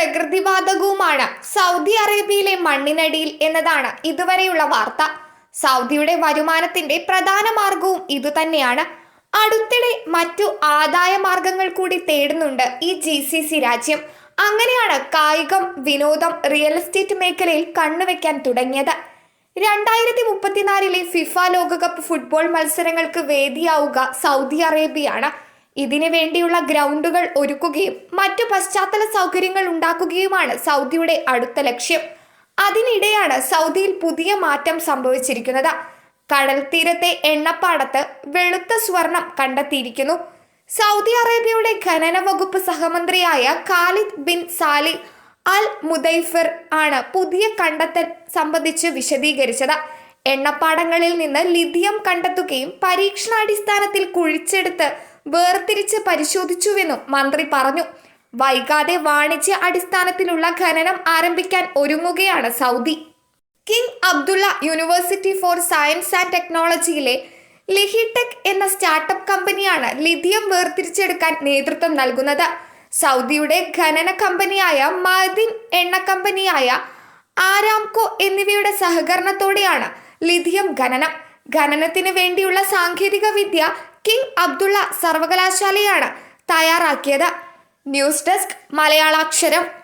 പ്രകൃതിവാതകവുമാണ്. Saudi അറേബ്യയിലെ മണ്ണിനടിയിൽ എന്നതാണ് ഇതുവരെയുള്ള വാർത്ത. സൗദിയുടെ വരുമാനത്തിന്റെ പ്രധാന മാർഗവും ഇതുതന്നെയാണ്. അടുത്തിടെ മറ്റു ആദായ മാർഗങ്ങൾ കൂടി തേടുന്നുണ്ട് ഈ ജി സി സി രാജ്യം. അങ്ങനെയാണ് കായികം വിനോദം റിയൽ എസ്റ്റേറ്റ് മേഖലയിൽ കണ്ണുവെക്കാൻ തുടങ്ങിയത്. രണ്ടായിരത്തി മുപ്പത്തിനാലിലെ ഫിഫ ലോകകപ്പ് ഫുട്ബോൾ മത്സരങ്ങൾക്ക് വേദിയാവുക സൗദി അറേബ്യയാണ്. ഇതിനു വേണ്ടിയുള്ള ഗ്രൗണ്ടുകൾ ഒരുക്കുകയും മറ്റു പശ്ചാത്തല സൗകര്യങ്ങൾ ഉണ്ടാക്കുകയുമാണ് സൗദിയുടെ അടുത്ത ലക്ഷ്യം. അതിനിടെയാണ് സൗദിയിൽ പുതിയ മാറ്റം സംഭവിച്ചിരിക്കുന്നത്. കടൽ തീരത്തെ എണ്ണപ്പാടത്ത് വെളുത്ത സ്വർണം കണ്ടെത്തിയിരിക്കുന്നു. സൗദി അറേബ്യയുടെ ഖനന വകുപ്പ് സഹമന്ത്രിയായ Khalid bin Saleh Al Mudaifer ആണ് പുതിയ കണ്ടെത്തൽ സംബന്ധിച്ച് വിശദീകരിച്ചത്. എണ്ണപ്പാടങ്ങളിൽ നിന്ന് ലിഥിയം കണ്ടെത്തുകയും പരീക്ഷണാടിസ്ഥാനത്തിൽ കുഴിച്ചെടുത്ത് വേർതിരിച്ച് പരിശോധിച്ചുവെന്നും മന്ത്രി പറഞ്ഞു. വൈകാതെ വാണിജ്യ അടിസ്ഥാനത്തിലുള്ള ഖനനം ആരംഭിക്കാൻ ഒരുങ്ങുകയാണ് Saudi. King Abdullah University for Science and ടെക്നോളജിയിലെ ലിഹിടെക് എന്ന സ്റ്റാർട്ടപ്പ് കമ്പനിയാണ് ലിഥിയം വേർതിരിച്ചെടുക്കാൻ നേതൃത്വം നൽകുന്നത്. സൗദിയുടെ ഖനന കമ്പനിയായ മദിൻ എണ്ണ കമ്പനിയായ ആരാംകോ എന്നിവയുടെ സഹകരണത്തോടെയാണ് ലിഥിയം ഖനനം. ഖനനത്തിന് വേണ്ടിയുള്ള സാങ്കേതിക വിദ്യ കിങ് അബ്ദുള്ള സർവകലാശാലയാണ് തയ്യാറാക്കിയത്. News desk മലയാളാക്ഷരം